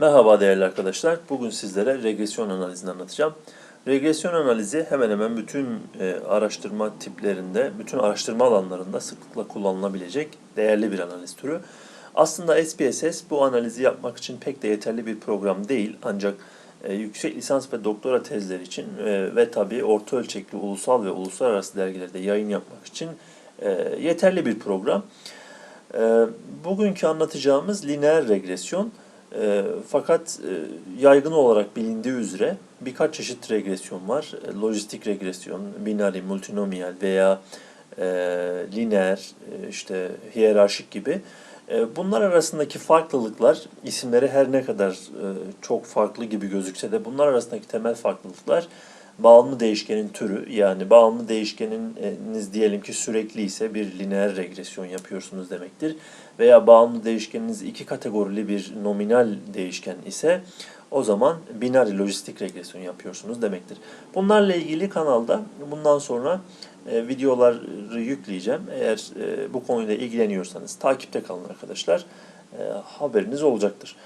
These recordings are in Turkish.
Merhaba değerli arkadaşlar. Bugün sizlere regresyon analizini anlatacağım. Regresyon analizi hemen hemen bütün e, araştırma tiplerinde, bütün araştırma alanlarında sıklıkla kullanılabilecek değerli bir analiz türü. Aslında SPSS bu analizi yapmak için pek de yeterli bir program değil. Ancak e, yüksek lisans ve doktora tezleri için e, ve tabii orta ölçekli ulusal ve uluslararası dergilerde yayın yapmak için yeterli bir program. Bugünkü anlatacağımız lineer regresyon. E, fakat e, yaygın olarak bilindiği üzere birkaç çeşit regresyon var. E, lojistik regresyon, binary, multinomial veya e, lineer, e, işte hiyerarşik gibi. E, bunlar arasındaki farklılıklar, isimleri her ne kadar e, çok farklı gibi gözükse de bunlar arasındaki temel farklılıklar bağımlı değişkenin türü yani bağımlı değişkeniniz diyelim ki sürekli ise bir lineer regresyon yapıyorsunuz demektir. Veya bağımlı değişkeniniz iki kategorili bir nominal değişken ise o zaman binary lojistik regresyon yapıyorsunuz demektir. Bunlarla ilgili kanalda bundan sonra e, videoları yükleyeceğim. Eğer e, bu konuyla ilgileniyorsanız takipte kalın arkadaşlar. E, haberiniz olacaktır.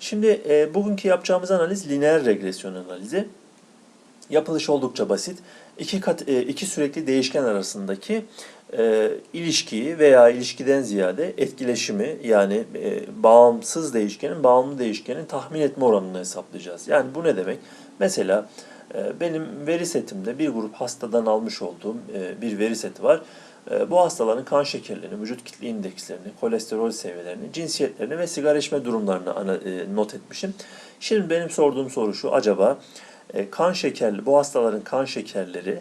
Şimdi bugünkü yapacağımız analiz lineer regresyon analizi. Yapılış oldukça basit. İki, kat, e, iki sürekli değişken arasındaki e, ilişkiyi veya ilişkiden ziyade etkileşimi yani e, bağımsız değişkenin bağımlı değişkenin tahmin etme oranını hesaplayacağız. Yani bu ne demek? Mesela e, benim veri setimde bir grup hastadan almış olduğum e, bir veri seti var. E, bu hastaların kan şekerlerini, vücut kitle indekslerini, kolesterol seviyelerini, cinsiyetlerini ve sigara içme durumlarını ana, e, not etmişim. Şimdi benim sorduğum soru şu, acaba e, kan şekerli, bu hastaların kan şekerleri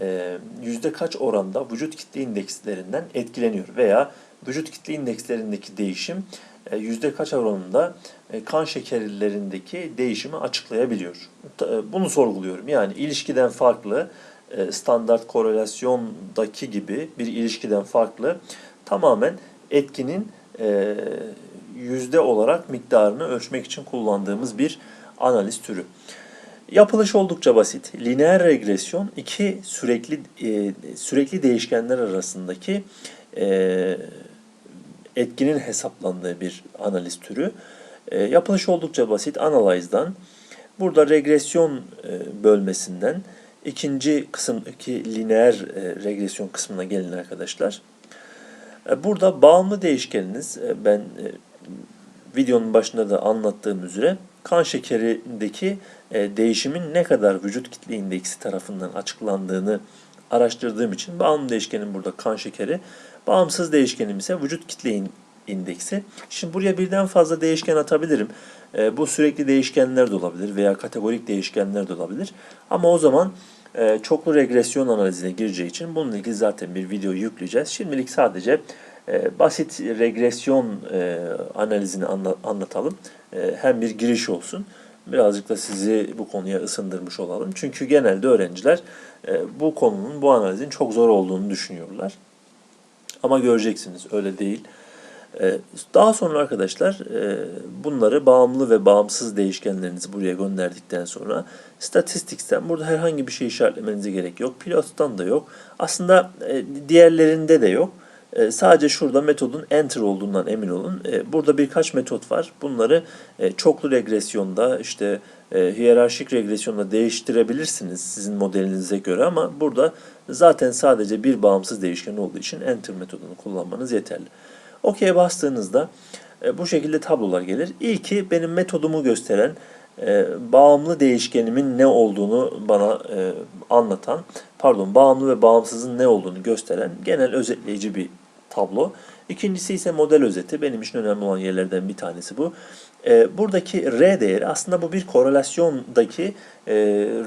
e, yüzde kaç oranda vücut kitle indekslerinden etkileniyor veya vücut kitle indekslerindeki değişim e, yüzde kaç oranında e, kan şekerlerindeki değişimi açıklayabiliyor. Ta- Bunu sorguluyorum. Yani ilişkiden farklı, e, standart korelasyondaki gibi bir ilişkiden farklı tamamen etkinin e, yüzde olarak miktarını ölçmek için kullandığımız bir analiz türü. Yapılış oldukça basit. Lineer regresyon iki sürekli e, sürekli değişkenler arasındaki e, etkinin hesaplandığı bir analiz türü. E, yapılış oldukça basit. Analyze'dan burada regresyon e, bölmesinden ikinci kısımdaki lineer e, regresyon kısmına gelin arkadaşlar. E, burada bağımlı değişkeniniz e, ben e, videonun başında da anlattığım üzere kan şekerindeki e, değişimin ne kadar vücut kitle indeksi tarafından açıklandığını araştırdığım için bağımlı değişkenim burada kan şekeri, bağımsız değişkenim ise vücut kitle in- indeksi. Şimdi buraya birden fazla değişken atabilirim. E, bu sürekli değişkenler de olabilir veya kategorik değişkenler de olabilir. Ama o zaman e, çoklu regresyon analizine gireceği için bununla ilgili zaten bir video yükleyeceğiz. Şimdilik sadece e, basit regresyon e, analizini anla- anlatalım. E, hem bir giriş olsun. Birazcık da sizi bu konuya ısındırmış olalım. Çünkü genelde öğrenciler e, bu konunun, bu analizin çok zor olduğunu düşünüyorlar. Ama göreceksiniz öyle değil. E, Daha sonra arkadaşlar e, bunları bağımlı ve bağımsız değişkenlerinizi buraya gönderdikten sonra Statistics'ten burada herhangi bir şey işaretlemenize gerek yok. Pilot'tan da yok. Aslında diğerlerinde de yok. E, Sadece şurada metodun enter olduğundan emin olun. E, Burada birkaç metot var. Bunları e, çoklu regresyonda işte hiyerarşik regresyonda değiştirebilirsiniz sizin modelinize göre ama burada zaten sadece bir bağımsız değişken olduğu için enter metodunu kullanmanız yeterli. OK'ye bastığınızda bu şekilde tablolar gelir. İlki benim metodumu gösteren bağımlı değişkenimin ne olduğunu bana anlatan, pardon bağımlı ve bağımsızın ne olduğunu gösteren genel özetleyici bir tablo. İkincisi ise model özeti. Benim için önemli olan yerlerden bir tanesi bu. E, buradaki R değeri aslında bu bir korelasyondaki e,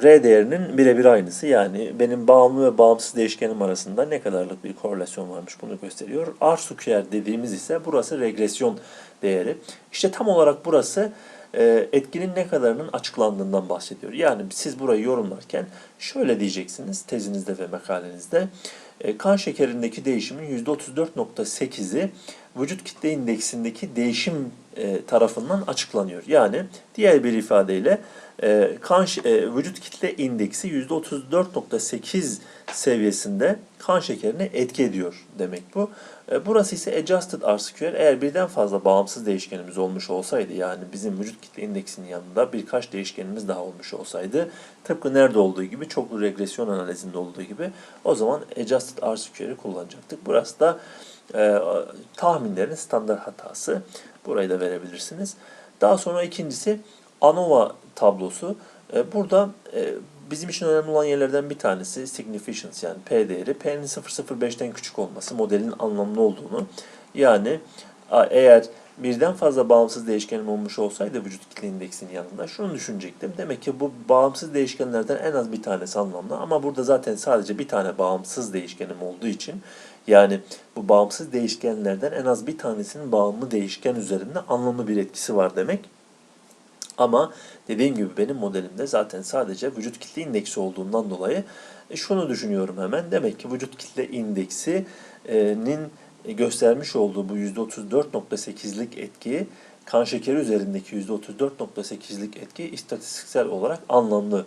R değerinin birebir aynısı. Yani benim bağımlı ve bağımsız değişkenim arasında ne kadarlık bir korelasyon varmış bunu gösteriyor. R square dediğimiz ise burası regresyon değeri. İşte tam olarak burası e, etkinin ne kadarının açıklandığından bahsediyor. Yani siz burayı yorumlarken şöyle diyeceksiniz tezinizde ve makalenizde. E, kan şekerindeki değişimin %34.8'i vücut kitle indeksindeki değişim e, tarafından açıklanıyor. Yani diğer bir ifadeyle e, kan e, vücut kitle indeksi %34.8 seviyesinde kan şekerine etki ediyor demek bu. Burası ise adjusted R-square. Eğer birden fazla bağımsız değişkenimiz olmuş olsaydı yani bizim vücut kitle indeksinin yanında birkaç değişkenimiz daha olmuş olsaydı tıpkı nerede olduğu gibi çoklu regresyon analizinde olduğu gibi o zaman adjusted R-square'i kullanacaktık. Burası da e, tahminlerin standart hatası. Burayı da verebilirsiniz. Daha sonra ikincisi ANOVA tablosu. E, burada e, bizim için önemli olan yerlerden bir tanesi significance yani P değeri. P'nin 0.05'ten küçük olması, modelin anlamlı olduğunu. Yani eğer birden fazla bağımsız değişkenim olmuş olsaydı vücut kitle indeksinin yanında şunu düşünecektim. Demek ki bu bağımsız değişkenlerden en az bir tanesi anlamlı ama burada zaten sadece bir tane bağımsız değişkenim olduğu için yani bu bağımsız değişkenlerden en az bir tanesinin bağımlı değişken üzerinde anlamlı bir etkisi var demek. Ama dediğim gibi benim modelimde zaten sadece vücut kitle indeksi olduğundan dolayı e, şunu düşünüyorum hemen. Demek ki vücut kitle indeksinin göstermiş olduğu bu %34.8'lik etki kan şekeri üzerindeki %34.8'lik etki istatistiksel olarak anlamlı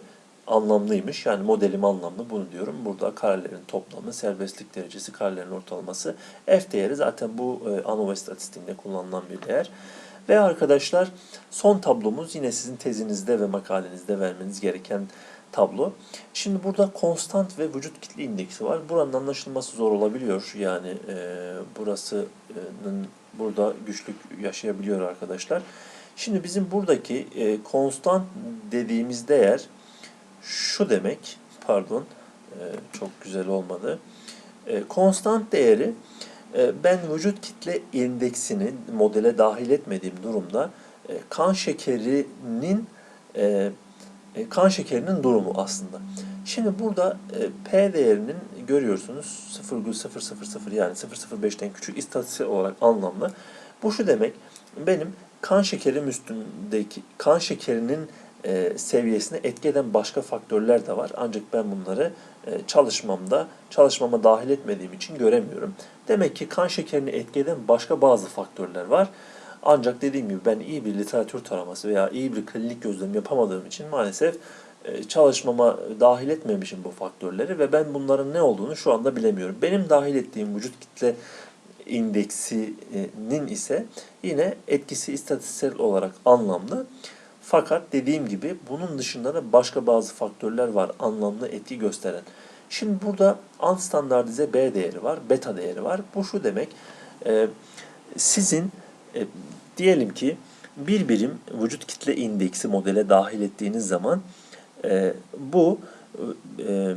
anlamlıymış. Yani modelim anlamlı bunu diyorum. Burada karelerin toplamı, serbestlik derecesi, karelerin ortalaması. F değeri zaten bu e, ANOVA istatistiğinde kullanılan bir değer. Ve arkadaşlar son tablomuz yine sizin tezinizde ve makalenizde vermeniz gereken tablo. Şimdi burada konstant ve vücut kitle indeksi var. Buranın anlaşılması zor olabiliyor. Yani e, burasının burada güçlük yaşayabiliyor arkadaşlar. Şimdi bizim buradaki e, konstant dediğimiz değer şu demek. Pardon. e, çok güzel olmadı. E, konstant değeri e, ben vücut kitle indeksini modele dahil etmediğim durumda e, kan şekerinin e, e, kan şekerinin durumu aslında. Şimdi burada e, P değerinin görüyorsunuz 0,000 yani 0,05'ten küçük istatistiksel olarak anlamlı. Bu şu demek benim kan şekerim üstündeki kan şekerinin e, seviyesine etki eden başka faktörler de var. Ancak ben bunları e, çalışmamda, çalışmama dahil etmediğim için göremiyorum. Demek ki kan şekerini etki eden başka bazı faktörler var. Ancak dediğim gibi ben iyi bir literatür taraması veya iyi bir klinik gözlem yapamadığım için maalesef e, çalışmama dahil etmemişim bu faktörleri ve ben bunların ne olduğunu şu anda bilemiyorum. Benim dahil ettiğim vücut kitle indeksinin ise yine etkisi istatistiksel olarak anlamlı. Fakat dediğim gibi bunun dışında da başka bazı faktörler var anlamlı etki gösteren. Şimdi burada unstandartize B değeri var, beta değeri var. Bu şu demek, e, sizin e, diyelim ki bir birim vücut kitle indeksi modele dahil ettiğiniz zaman e, bu e,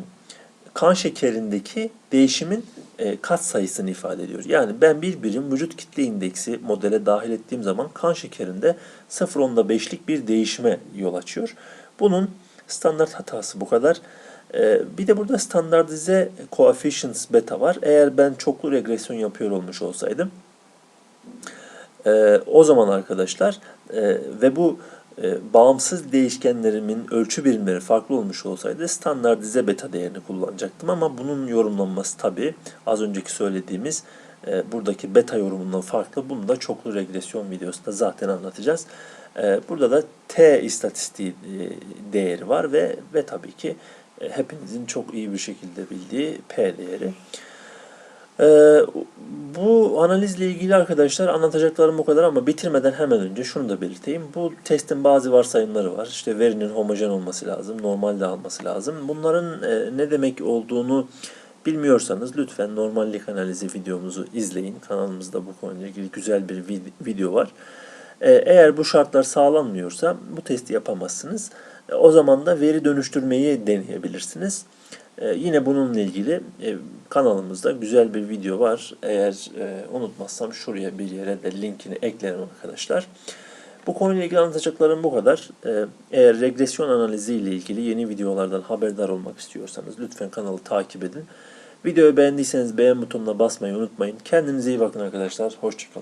kan şekerindeki değişimin e, kat sayısını ifade ediyor. Yani ben bir birim vücut kitle indeksi modele dahil ettiğim zaman kan şekerinde 0.5'lik bir değişime yol açıyor. Bunun standart hatası bu kadar. E, bir de burada standartize coefficients beta var. Eğer ben çoklu regresyon yapıyor olmuş olsaydım e, o zaman arkadaşlar ve bu e, bağımsız değişkenlerimin ölçü birimleri farklı olmuş olsaydı standartize beta değerini kullanacaktım ama bunun yorumlanması tabi az önceki söylediğimiz e, buradaki beta yorumundan farklı. Bunu da çoklu regresyon videosunda zaten anlatacağız. E, burada da T istatistiği değeri var ve ve tabii ki hepinizin çok iyi bir şekilde bildiği P değeri. Ee, bu analizle ilgili arkadaşlar anlatacaklarım bu kadar ama bitirmeden hemen önce şunu da belirteyim. Bu testin bazı varsayımları var. İşte verinin homojen olması lazım, normal dağılması lazım. Bunların e, ne demek olduğunu bilmiyorsanız lütfen normallik analizi videomuzu izleyin. Kanalımızda bu konuyla ilgili güzel bir vid- video var. Ee, eğer bu şartlar sağlanmıyorsa bu testi yapamazsınız. E, O zaman da veri dönüştürmeyi deneyebilirsiniz. Ee, yine bununla ilgili e, kanalımızda güzel bir video var. Eğer e, unutmazsam şuraya bir yere de linkini eklerim arkadaşlar. Bu konuyla ilgili anlatacaklarım bu kadar. Ee, eğer regresyon analizi ile ilgili yeni videolardan haberdar olmak istiyorsanız lütfen kanalı takip edin. Videoyu beğendiyseniz beğen butonuna basmayı unutmayın. Kendinize iyi bakın arkadaşlar. Hoşçakalın.